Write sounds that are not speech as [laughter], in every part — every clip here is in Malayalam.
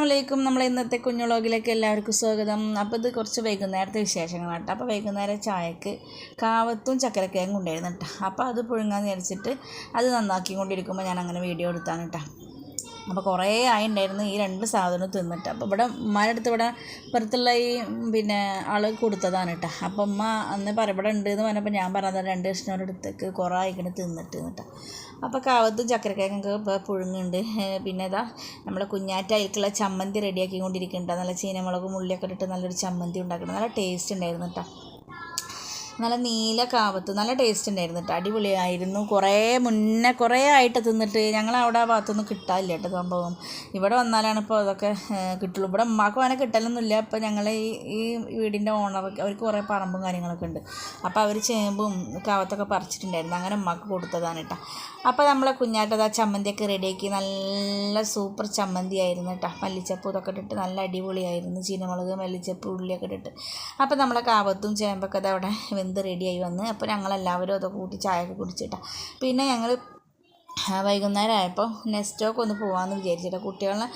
അസ്സാം വലൈക്കും നമ്മൾ ഇന്നത്തെ കുഞ്ഞുളോഗിലേക്ക് എല്ലാവർക്കും സ്വാഗതം. അപ്പോൾ ഇത് കുറച്ച് വൈകുന്നേരത്തെ വിശേഷങ്ങളാണ് കേട്ടോ അപ്പോൾ വൈകുന്നേരം ചായക്ക് കാവത്തും ചക്കരക്കിഴങ്ങും ഉണ്ടായിരുന്നു കേട്ടോ അപ്പോൾ അത് പുഴുങ്ങാൻ വിചാരിച്ചിട്ട് അത് നന്നാക്കി കൊണ്ടിരിക്കുമ്പോൾ ഞാൻ അങ്ങനെ വീഡിയോ എടുത്താണ് കേട്ടോ അപ്പോൾ കുറേ ആയി ഉണ്ടായിരുന്നു ഈ രണ്ട് സാധനം തിന്നിട്ട്. അപ്പോൾ ഇവിടെ ഉമ്മാന്റെ അടുത്ത് ഇവിടെ പുറത്തുള്ള ഈ പിന്നെ ആൾ കൊടുത്തതാണ് കേട്ടോ അപ്പോൾ ഉമ്മ അന്ന് പറ ഇവിടെ ഉണ്ട് എന്ന് പറഞ്ഞപ്പോൾ ഞാൻ പറഞ്ഞത് രണ്ട് കഷ്ണം അടുത്തേക്ക് കുറേ ആയിക്കണ് തിന്നിട്ട് എന്നിട്ട് അപ്പോൾ കാവത്ത് ചക്കരക്കിഴങ്ങ് ഇപ്പോൾ പുഴുങ്ങുണ്ട്. പിന്നെ ഇതാ നമ്മുടെ കുഞ്ഞാറ്റ അതിലേക്കുള്ള ചമ്മന്തി റെഡിയാക്കി കൊണ്ടിരിക്കുന്നുണ്ട് നല്ല ചീനമുളകും ഉള്ളിയൊക്കെ ഇട്ടിട്ട് നല്ലൊരു ചമ്മന്തി ഉണ്ടാക്കണം. നല്ല ടേസ്റ്റ് ഉണ്ടായിരുന്നു കേട്ടോ നല്ല നീല കാവത്ത് നല്ല ടേസ്റ്റ് ഉണ്ടായിരുന്നു കേട്ടോ അടിപൊളിയായിരുന്നു. കുറേ മുന്നേ കുറേ ആയിട്ട് തിന്നിട്ട് ഞങ്ങൾ അവിടെ ആ ഭാഗത്തൊന്നും കിട്ടാനില്ല കേട്ടോ സംഭവം. ഇവിടെ വന്നാലാണ് ഇപ്പോൾ അതൊക്കെ കിട്ടുള്ളൂ. ഇവിടെ ഉമ്മാക്കും അങ്ങനെ കിട്ടലൊന്നുമില്ല. ഇപ്പോൾ ഞങ്ങൾ ഈ ഈ വീടിന്റെ ഓണർ അവർക്ക് കുറേ പറമ്പും കാര്യങ്ങളൊക്കെ ഉണ്ട്. അപ്പോൾ അവർ ചേമ്പും കാവത്തൊക്കെ പറിച്ചിട്ടുണ്ടായിരുന്നു. അങ്ങനെ ഉമ്മാക്ക് കൊടുത്തതാണ് കേട്ടോ അപ്പോൾ നമ്മളെ കുഞ്ഞാട്ടത് ആ ചമ്മന്തിയൊക്കെ റെഡിയാക്കി നല്ല സൂപ്പർ ചമ്മന്തി ആയിരുന്നു കേട്ടോ മല്ലിച്ചപ്പ് ഇതൊക്കെ ഇട്ടിട്ട് നല്ല അടിപൊളിയായിരുന്നു. ചീനമുളക് മല്ലിച്ചപ്പ് ഉള്ളിയൊക്കെ ഇട്ടിട്ട്. അപ്പോൾ നമ്മളെ കാവത്തും ചേമ്പൊക്കെ അത് അവിടെ വെന്ത് റെഡിയായി വന്ന്. അപ്പോൾ ഞങ്ങളെല്ലാവരും അത് കൂട്ടി ചായയൊക്കെ കുടിച്ചിട്ടാ. പിന്നെ ഞങ്ങൾ വൈകുന്നേരം ആയപ്പോൾ നെസ്റ്റോക്ക് ഒന്ന് പോകാമെന്ന് വിചാരിച്ചിട്ട്. കുട്ടികളെ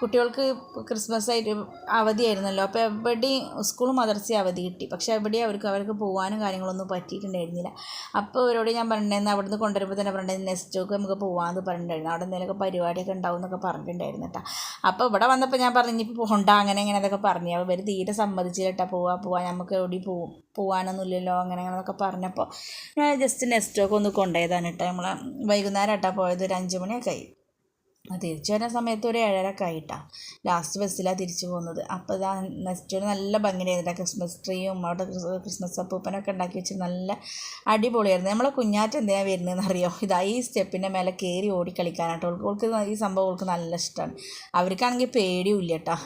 കുട്ടികൾക്ക് ക്രിസ്മസ് ആയിട്ട് അവധിയായിരുന്നല്ലോ. അപ്പോൾ എവിടെയും സ്കൂളും മദർസയും അവധി കിട്ടി. പക്ഷേ എവിടെയും അവർക്ക് അവർക്ക് പോകാനും കാര്യങ്ങളൊന്നും പറ്റിയിട്ടുണ്ടായിരുന്നില്ല. അപ്പോൾ അവരോട് ഞാൻ പറഞ്ഞിട്ടുണ്ടായിരുന്നു അവിടെ നിന്ന് കൊണ്ടുവരുമ്പോൾ തന്നെ പറഞ്ഞിട്ടുണ്ടായിരുന്നു നെസ്റ്റോക്ക് നമുക്ക് പോകാമെന്ന് പറഞ്ഞിട്ടുണ്ടായിരുന്നു. അവിടെ എന്തെങ്കിലുമൊക്കെ പരിപാടിയൊക്കെ ഉണ്ടാവും എന്നൊക്കെ പറഞ്ഞിട്ടുണ്ടായിരുന്നു കേട്ടോ അപ്പോൾ ഇവിടെ വന്നപ്പോൾ ഞാൻ പറഞ്ഞു ഇനിയിപ്പോൾ പോകണ്ട അങ്ങനെ അങ്ങനെ അതൊക്കെ പറഞ്ഞു. അവർ തീരെ സമ്മതിച്ചിട്ടാണ് പോവാ പോവാ. നമുക്ക് എവിടെയും പോവും. പോകാനൊന്നുമില്ലല്ലോ അങ്ങനെ അങ്ങനെ എന്നൊക്കെ പറഞ്ഞപ്പോൾ ഞാൻ ജസ്റ്റ് നെസ്റ്റോക്ക് ഒന്ന് കൊണ്ടുപോയതാണ് കേട്ടോ നമ്മളെ വൈകുന്നേരം ആട്ടാ പോയത് ഒരു അഞ്ച് മണിയൊക്കെ ആയി. തിരിച്ചു വരുന്ന സമയത്ത് ഒരു ഏഴരക്കെ ആയിട്ടാണ് ലാസ്റ്റ് ബസ്സിലാണ് തിരിച്ചു പോകുന്നത്. അപ്പോൾ ഇതാ നെക്സ്റ്റ് നല്ല ഭംഗിയായിരുന്നു ക്രിസ്മസ് ട്രീയും അവിടെ ക്രിസ്മസ് അപ്പൂപ്പനൊക്കെ ഉണ്ടാക്കി വെച്ച് നല്ല അടിപൊളിയായിരുന്നു. നമ്മളെ കുഞ്ഞാറ്റ എന്തിനാണ് വരുന്നതെന്ന് അറിയോ ഇതാ ഈ സ്റ്റെപ്പിന്റെ മേലെ കയറി ഓടി കളിക്കാനായിട്ട് ഓൾക്ക് ഈ സംഭവം ഓൾക്ക് നല്ല ഇഷ്ടമാണ് അവർക്കാണെങ്കിൽ പേടിയും ഇല്ല കേട്ടോ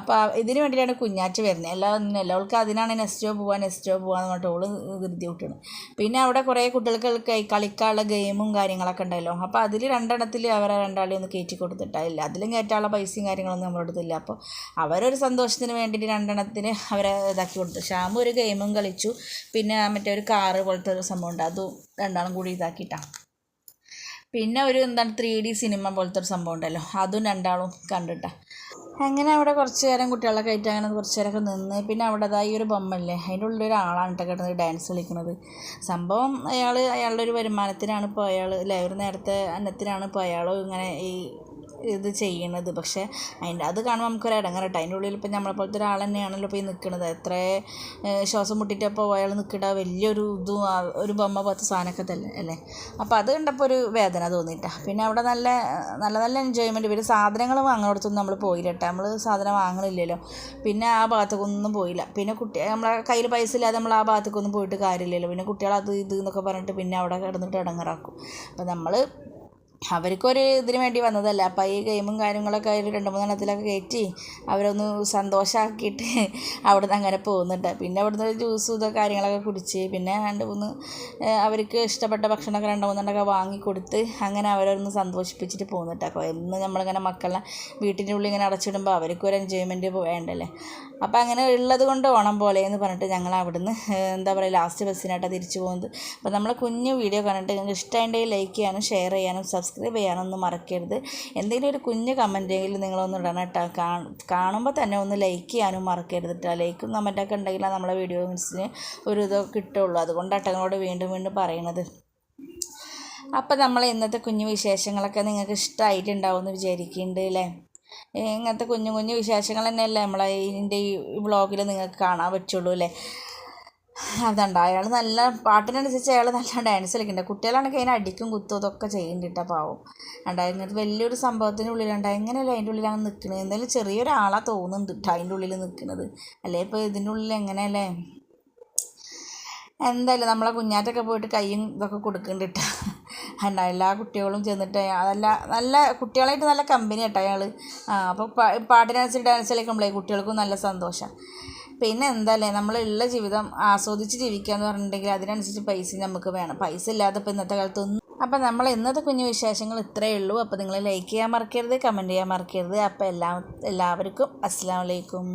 അപ്പോൾ ഇതിന് വേണ്ടിയിട്ടാണ് കുഞ്ഞാറ്റ വരുന്നത്. എല്ലാ ഒന്നുമില്ല അവൾക്ക് അതിനാണ് നെക്സ്റ്റോ പോവാൻ നെക്സ്റ്റോ പോവാന്ന് പറഞ്ഞിട്ട് ഓൾ ധൃതി വിട്ടാണ് പിന്നെ അവിടെ കുറേ കുട്ടികൾക്ക് കളിക്കാനുള്ള ഗെയിമും കാര്യങ്ങളൊക്കെ ഉണ്ടല്ലോ. അപ്പോൾ അതിൽ രണ്ടെണ്ണത്തിൽ അവരെ രണ്ടാളെയും ഒന്ന് കയറ്റി കൊടുത്തിട്ടില്ല അതിലും കയറ്റാനുള്ള പൈസയും കാര്യങ്ങളൊന്നും നമ്മുടെ അടുത്തില്ല അപ്പോൾ അവരൊരു സന്തോഷത്തിന് വേണ്ടിയിട്ട് രണ്ടെണ്ണത്തിന് അവരെ ഇതാക്കി കൊടുത്തു. ഷ്യാമു ഒരു ഗെയിമും കളിച്ചു. പിന്നെ മറ്റേ ഒരു കാറ് പോലത്തെ ഒരു സംഭവം ഉണ്ട്. അതും രണ്ടാളും കൂടി ഇതാക്കിയിട്ടാണ് പിന്നെ ഒരു എന്താണ് ത്രീ ഡി സിനിമ പോലത്തെ ഒരു സംഭവം ഉണ്ടല്ലോ. അതും രണ്ടാളും കണ്ടിട്ടാ. അങ്ങനെ അവിടെ കുറച്ച് നേരം കുട്ടികളൊക്കെ ആയിട്ട് അങ്ങനെ കുറച്ച് നേരമൊക്കെ നിന്ന്. പിന്നെ അവിടെ ഒരു ബൊമ്മല്ലേ അതിന്റെ ഉള്ളിൽ ഒരാളാണ് കേട്ടോ കിടന്നത് ഡാൻസ് കളിക്കുന്നത്. സംഭവം അയാൾ അയാളുടെ ഒരു വരുമാനത്തിനാണ് ഇപ്പോൾ അയാൾ അല്ലേ? ഒരു നേരത്തെ അന്നത്തിനാണ് ഇപ്പോൾ അയാൾ ഇങ്ങനെ ഈ ഇത് ചെയ്യണത്. പക്ഷേ അതിന്റെ അത് കാണുമ്പോൾ നമുക്കൊരു ഇടങ്ങറട്ടോ അതിന്റെ ഉള്ളിൽ ഇപ്പം നമ്മളെ പോലത്തെ ഒരാൾ തന്നെയാണല്ലോ പോയി നിൽക്കുന്നത് എത്ര ശ്വാസം ശ്വാസം മുട്ടിട്ടപ്പോൾ അയാൾ നിൽക്കട്ടാ വലിയൊരു ഇതും ഒരു ബൊമ്മ പോലത്തെ സാധനമൊക്കെ തന്നെ അല്ലേ? അപ്പോൾ അത് കണ്ടപ്പോൾ ഒരു വേദന തോന്നിയിട്ടാ പിന്നെ അവിടെ നല്ല നല്ല നല്ല എൻജോയ്മെന്റ് പിന്നെ സാധനങ്ങൾ വാങ്ങുന്നിടത്തൊന്നും നമ്മൾ പോയില്ല കേട്ടോ നമ്മൾ സാധനം വാങ്ങണില്ലല്ലോ. പിന്നെ ആ ഭാഗത്തേക്കൊന്നും പോയില്ല. പിന്നെ കുട്ടി നമ്മളെ കയ്യിൽ പൈസ ഇല്ലാതെ നമ്മൾ ആ ഭാഗത്തേക്കൊന്നും പോയിട്ട് കാര്യമില്ലല്ലോ. പിന്നെ കുട്ടികൾ അത് ഇത് എന്നൊക്കെ പറഞ്ഞിട്ട് പിന്നെ അവിടെ കിടന്നിട്ട് ഇടങ്ങറാക്കും അപ്പോൾ നമ്മൾ അവർക്കൊരു ഇതിന് വേണ്ടി വന്നതല്ല. അപ്പം ഈ ഗെയിമും കാര്യങ്ങളൊക്കെ അതിൽ രണ്ട് മൂന്നെണ്ണത്തിലൊക്കെ കയറ്റി അവരൊന്ന് സന്തോഷമാക്കിയിട്ട് [laughs] അവിടുന്ന് അങ്ങനെ പോകുന്നുണ്ട്. പിന്നെ അവിടുന്ന് ഒരു ജ്യൂസും ഇതൊക്കെ കാര്യങ്ങളൊക്കെ കുടിച്ച് പിന്നെ രണ്ട് മൂന്ന് അവർക്ക് ഇഷ്ടപ്പെട്ട ഭക്ഷണമൊക്കെ രണ്ട് മൂന്നെണ്ണമൊക്കെ വാങ്ങി കൊടുത്ത് അങ്ങനെ അവരൊന്ന് സന്തോഷിപ്പിച്ചിട്ട് പോകുന്നുണ്ട്. അപ്പോൾ എന്ന് നമ്മളിങ്ങനെ മക്കളെ വീട്ടിന്റെ ഉള്ളിൽ ഇങ്ങനെ അടച്ചിടുമ്പോൾ അവർക്കൊരു ഒരു എൻജോയ്മെന്റ് വേണ്ടല്ലേ? അപ്പോൾ അങ്ങനെ ഉള്ളത് കൊണ്ട് ഓണം പോലെ എന്ന് പറഞ്ഞിട്ട് ഞങ്ങൾ അവിടുന്ന് എന്താ പറയുക ലാസ്റ്റ് ബസ്സിനായിട്ടാണ് തിരിച്ചു പോകുന്നത്. അപ്പോൾ നമ്മളെ കുഞ്ഞു വീഡിയോ കണ്ടിട്ട് നിങ്ങൾക്ക് ഇഷ്ടമായിട്ടുണ്ടെങ്കിൽ ലൈക്ക് ചെയ്യാനും ഷെയർ ചെയ്യാനും സബ്സ്ക്രൈബ് ചെയ്യാനും ഒന്നും മറക്കരുത്. എന്തെങ്കിലും ഒരു കുഞ്ഞ് കമന്റെങ്കിലും നിങ്ങളൊന്ന് ഇടണം കേട്ടോ. കാണുമ്പോൾ തന്നെ ഒന്ന് ലൈക്ക് ചെയ്യാനും മറക്കരുത് കേട്ടോ. ലൈക്കും കമന്റൊക്കെ ഉണ്ടെങ്കിലാണ് നമ്മളെ വീഡിയോസിന് ഒരു ഇത് കിട്ടുള്ളൂ. അതുകൊണ്ടാണ് നിങ്ങളോട് വീണ്ടും വീണ്ടും പറയണത്. അപ്പോൾ നമ്മൾ ഇന്നത്തെ കുഞ്ഞു വിശേഷങ്ങളൊക്കെ നിങ്ങൾക്ക് ഇഷ്ടമായിട്ടുണ്ടാവും എന്ന് വിചാരിക്കുന്നുണ്ട് അല്ലേ ഇങ്ങനത്തെ കുഞ്ഞു കുഞ്ഞു വിശേഷങ്ങൾ തന്നെയല്ലേ നമ്മളെ ഇതിന്റെ ഈ വ്ളോഗിൽ നിങ്ങൾക്ക് കാണാൻ പറ്റുള്ളൂ അല്ലേ അതുണ്ട് അയാൾ നല്ല പാട്ടിനനുസരിച്ച് അയാൾ നല്ല ഡാൻസ് കളിക്കുന്നുണ്ട് കുട്ടികളാണെങ്കിൽ അതിനെ അടിക്കും കുത്തും ഇതൊക്കെ ചെയ്യുന്നുണ്ട് പാവം. ഉണ്ടായിരുന്നത് വലിയൊരു സംഭവത്തിന്റെ ഉള്ളിലുണ്ട് എങ്ങനെയല്ല അതിന്റെ ഉള്ളിലാണ് നിൽക്കുന്നത് എന്തായാലും ചെറിയൊരാളാ തോന്നുന്നുണ്ട് കേട്ടോ അതിന്റെ ഉള്ളിൽ നിൽക്കുന്നത് അല്ലേ? ഇപ്പോൾ ഇതിന്റെ ഉള്ളിൽ എങ്ങനെയല്ലേ? എന്തായാലും നമ്മളെ കുഞ്ഞാറ്റൊക്കെ പോയിട്ട് കൈയും ഇതൊക്കെ കൊടുക്കുന്നുണ്ട് കേട്ടോ എല്ലാ കുട്ടികളും ചെന്നിട്ട് അതല്ല നല്ല കുട്ടികളായിട്ട് നല്ല കമ്പനി കേട്ടോ അയാൾ അപ്പോൾ പാട്ടിനനുസരിച്ച് ഡാൻസ് കളിക്കുമ്പോഴേ കുട്ടികൾക്കും നല്ല സന്തോഷം. പിന്നെ എന്തല്ലേ നമ്മളുള്ള ജീവിതം ആസ്വദിച്ച് ജീവിക്കുക എന്ന് പറഞ്ഞിട്ടുണ്ടെങ്കിൽ അതിനനുസരിച്ച് പൈസ നമുക്ക് വേണം. പൈസ ഇല്ലാതെ ഇപ്പോൾ ഇന്നത്തെ കാലത്ത് ഒന്നും അപ്പം നമ്മൾ ഇന്നത്തെ കുഞ്ഞു വിശേഷങ്ങൾ ഇത്രയേ ഉള്ളൂ. അപ്പോൾ നിങ്ങൾ ലൈക്ക് ചെയ്യാൻ മറക്കരുത് കമന്റ് ചെയ്യാൻ മറക്കരുത്. അപ്പോൾ എല്ലാ എല്ലാവർക്കും അസ്സാം വലൈക്കും